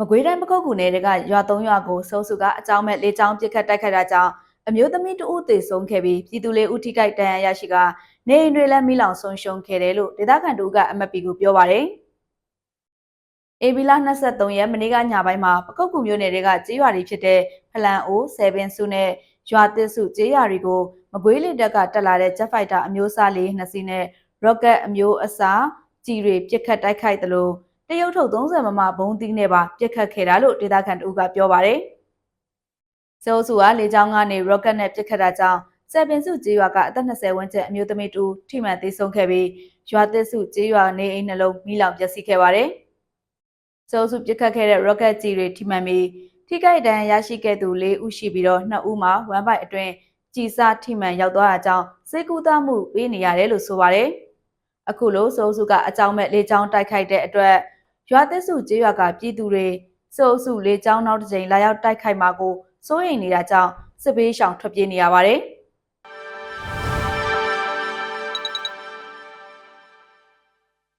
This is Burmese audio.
မကွေးတိုင်းပကုတ်ကူနယ်ကရွာသုံးရွာကိုစုံစုကအကြောင်းမဲ့လေးချောင်းပစ်ခတ်တိုက်ခိုက်တာကြောင့်အမျိုးသမီးတဦးသေဆုံးခဲ့ပြီးပြည်သူလေးဦးထိခိုက်ဒဏ်ရာရရှိကနေအိမ်တွေလည်းမိလောင်ဆုံးရှုံးခဲ့တယ်လို့ဒေသခံတို့ကအမတ်ပီကိုပြောပါတယ်။အေဘီလာ23ရက်မနေ့ကညပိုင်းမှာပကုတ်ကူမြို့နယ်တွေကကြေးရွာတွေဖြစ်တဲ့ဖလန်အိုဆယ်ပင်စုနဲ့ရွာသစ်စုကြေးရွာတွေကိုမကွေးလေတက်ကတက်လာတဲ့ Jet Fighter အမျိုးအစားလေးနှစ်စီးနဲ့ Rocket အမျိုးအစားကြီးတွေပစ်ခတ်တိုက်ခိုက်တယ်လို့ တရုတ်ထုတ်30မမဘုံသီးနဲ့ပါပြစ်ခတ်ခဲ့တာလို့ဒေသခံတို့ကပြောပါတယ်။စေအိုစုကလေကြောင်းကနေ rocket နဲ့ပြစ်ခတ်တာကြောင့်စက်ပင်စုကြေးရွာကအသက်20ဝန်းကျင်အမျိုးသမီးတူထိမှန်သေးဆုံးခဲ့ပြီးရွာသစ်စုကြေးရွာနေအိမ်နှလုံးမိလောင်ပျက်စီးခဲ့ပါတယ်။စေအိုစုပြစ်ခတ်ခဲ့တဲ့ rocket ကြီးတွေထိမှန်ပြီးထိခိုက်ဒဏ်ရာရရှိခဲ့သူ၄ဦးရှိပြီးတော့2ဦးမှာဝမ်းပိုက်အတွင်းကြည်စားထိမှန်ရောက်သွားတာကြောင့်စိတ်ကူးသားမှုပေးနေရတယ်လို့ဆိုပါတယ်။အခုလိုစိုးစုကအကြောင်းမဲ့လေကြောင်းတိုက်ခိုက်တဲ့အတွက် ရွာသစ်စုကျေးရွာကပြည်သူတွေစိုးစုလေကြောင်းနောက်တစ်ကြိမ်လာရောက်တိုက်ခိုက်မှာကိုစိုးရိမ်နေတာကြောင့်စစ်ဘေးရှောင်ထွက်ပြေးနေရပါတယ်။